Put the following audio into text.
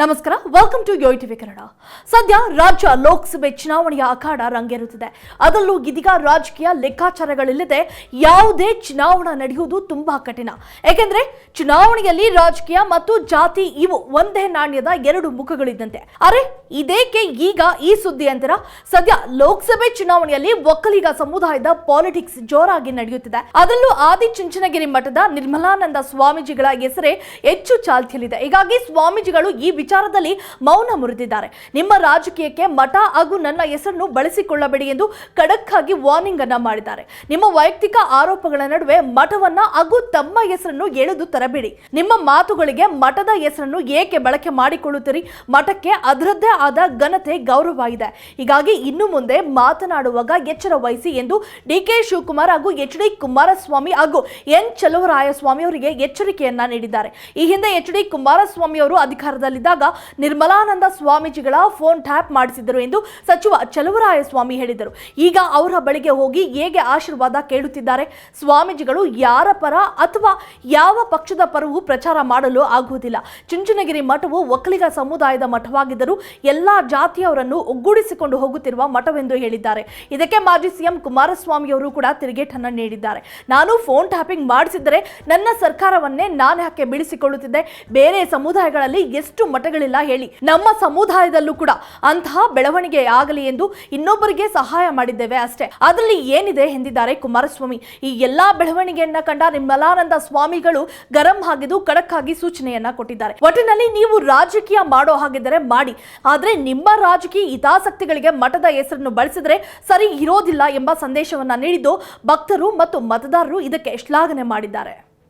ನಮಸ್ಕಾರ welcome to Yoyo TV Kannada ಸದ್ಯ ರಾಜ್ಯ ಲೋಕಸಭೆ ಚುನಾವಣೆಯ ಅಖಾಡ ರಂಗೇರುತ್ತಿದೆ. ಅದರಲ್ಲೂ ಇದೀಗ ರಾಜಕೀಯ ಲೆಕ್ಕಾಚಾರಗಳಿಲ್ಲದೆ ಯಾವುದೇ ಚುನಾವಣಾ ನಡೆಯುವುದು ತುಂಬಾ ಕಠಿಣ. ಏಕೆಂದ್ರೆ ಚುನಾವಣೆಯಲ್ಲಿ ರಾಜಕೀಯ ಮತ್ತು ಜಾತಿ ಇವು ಒಂದೇ ನಾಣ್ಯದ ಎರಡು ಮುಖಗಳಿದ್ದಂತೆ. ಅರೆ, ಇದೇಕೆ ಈಗ ಈ ಸುದ್ದಿ ಅಂತರ? ಸದ್ಯ ಲೋಕಸಭೆ ಚುನಾವಣೆಯಲ್ಲಿ ಒಕ್ಕಲಿಗ ಸಮುದಾಯದ ಪಾಲಿಟಿಕ್ಸ್ ಜೋರಾಗಿ ನಡೆಯುತ್ತಿದೆ. ಅದರಲ್ಲೂ ಆದಿಚುಂಚನಗಿರಿ ಮಠದ ನಿರ್ಮಲಾನಂದ ಸ್ವಾಮೀಜಿಗಳ ಹೆಸರೇ ಹೆಚ್ಚು ಚಾಲ್ತಿಯಲ್ಲಿದೆ. ಹೀಗಾಗಿ ಸ್ವಾಮೀಜಿಗಳು ಈ ವಿಚಾರದಲ್ಲಿ ಮೌನ ಮುರಿದಿದ್ದಾರೆ. ನಿಮ್ಮ ರಾಜಕೀಯಕ್ಕೆ ಮಠ ಹಾಗೂ ನನ್ನ ಹೆಸರನ್ನು ಬಳಸಿಕೊಳ್ಳಬೇಡಿ ಎಂದು ಖಡಕ್ ಆಗಿ ವಾರ್ನಿಂಗ್ ಅನ್ನ ಮಾಡಿದ್ದಾರೆ. ನಿಮ್ಮ ವೈಯಕ್ತಿಕ ಆರೋಪಗಳ ನಡುವೆ ಮಠವನ್ನ ಹಾಗೂ ತಮ್ಮ ಹೆಸರನ್ನು ಎಳೆದು ತರಬೇಡಿ. ನಿಮ್ಮ ಮಾತುಗಳಿಗೆ ಮಠದ ಹೆಸರನ್ನು ಏಕೆ ಬಳಕೆ ಮಾಡಿಕೊಳ್ಳುತ್ತೀರಿ? ಮಠಕ್ಕೆ ಅದರದ್ದೇ ಆದ ಘನತೆ ಗೌರವ ಇದೆ ಹೀಗಾಗಿ ಇನ್ನು ಮುಂದೆ ಮಾತನಾಡುವಾಗ ಎಚ್ಚರ ವಹಿಸಿ ಎಂದು ಡಿ ಕೆ ಶಿವಕುಮಾರ್ ಹಾಗೂ ಎಚ್ ಡಿ ಕುಮಾರಸ್ವಾಮಿ ಹಾಗೂ ಎನ್. ಚಲುವರಾಯಸ್ವಾಮಿ ಅವರಿಗೆ ಎಚ್ಚರಿಕೆಯನ್ನ ನೀಡಿದ್ದಾರೆ. ಈ ಹಿಂದೆ ಎಚ್ ಡಿ ಕುಮಾರಸ್ವಾಮಿ ಅವರು ಅಧಿಕಾರದಲ್ಲಿದ್ದಾಗ ನಿರ್ಮಲಾನಂದ ಸ್ವಾಮೀಜಿಗಳ ಫೋನ್ ಟ್ಯಾಪ್ ಮಾಡಿಸಿದರು ಎಂದು ಸಚಿವ ಚಲುವರಾಯಸ್ವಾಮಿ ಹೇಳಿದರು. ಈಗ ಅವರ ಬಳಿಗೆ ಹೋಗಿ ಹೇಗೆ ಆಶೀರ್ವಾದ ಕೇಳುತ್ತಿದ್ದಾರೆ? ಸ್ವಾಮೀಜಿಗಳು ಯಾರ ಪರ ಅಥವಾ ಯಾವ ಪಕ್ಷದ ಪರವೂ ಪ್ರಚಾರ ಮಾಡಲು ಆಗುವುದಿಲ್ಲ. ಚುಂಚನಗಿರಿ ಮಠವು ಒಕ್ಕಲಿಗ ಸಮುದಾಯದ ಮಠವಾಗಿದ್ದರೂ ಎಲ್ಲಾ ಜಾತಿಯವರನ್ನು ಒಗ್ಗೂಡಿಸಿಕೊಂಡು ಹೋಗುತ್ತಿರುವ ಮಠವೆಂದು ಹೇಳಿದ್ದಾರೆ. ಇದಕ್ಕೆ ಮಾಜಿ ಸಿಎಂ ಕುಮಾರಸ್ವಾಮಿ ಅವರು ಕೂಡ ತಿರುಗೇಟನ್ನು ನೀಡಿದ್ದಾರೆ. ನಾನು ಫೋನ್ ಟ್ಯಾಪಿಂಗ್ ಮಾಡಿಸಿದರೆ ನನ್ನ ಸರ್ಕಾರವನ್ನೇ ನಾನು ಯಾಕೆ ಬಿಡಿಸಿಕೊಳ್ಳುತ್ತಿದ್ದೆ? ಬೇರೆ ಸಮುದಾಯಗಳಲ್ಲಿ ಎಷ್ಟು ಮಠಗಳಿಲ್ಲ ಹೇಳಿ. ನಮ್ಮ ಸಮುದಾಯದಲ್ಲೂ ಕೂಡ ಅಂತಹ ಬೆಳವಣಿಗೆ ಆಗಲಿ ಎಂದು ಇನ್ನೊಬ್ಬರಿಗೆ ಸಹಾಯ ಮಾಡಿದ್ದೇವೆ ಅಷ್ಟೇ. ಅದರಲ್ಲಿ ಏನಿದೆ ಎಂದಿದ್ದಾರೆ ಕುಮಾರಸ್ವಾಮಿ? ಈ ಎಲ್ಲಾ ಬೆಳವಣಿಗೆಯನ್ನ ಕಂಡ ನಿರ್ಮಲಾನಂದ ಸ್ವಾಮಿಗಳು ಗರಂ ಆಗಿದ್ದು ಖಡಕ್ ಆಗಿ ಸೂಚನೆಯನ್ನ ಕೊಟ್ಟಿದ್ದಾರೆ. ಒಟ್ಟಿನಲ್ಲಿ ನೀವು ರಾಜಕೀಯ ಮಾಡೋ ಹಾಗಿದ್ದರೆ ಮಾಡಿ. ಆದ್ರೆ ನಿಮ್ಮ ರಾಜಕೀಯ ಹಿತಾಸಕ್ತಿಗಳಿಗೆ ಮಠದ ಹೆಸರನ್ನು ಬಳಸಿದ್ರೆ ಸರಿ ಇರೋದಿಲ್ಲ ಎಂಬ ಸಂದೇಶವನ್ನ ನೀಡಿದ್ದು ಭಕ್ತರು ಮತ್ತು ಮತದಾರರು ಇದಕ್ಕೆ ಶ್ಲಾಘನೆ ಮಾಡಿದ್ದಾರೆ.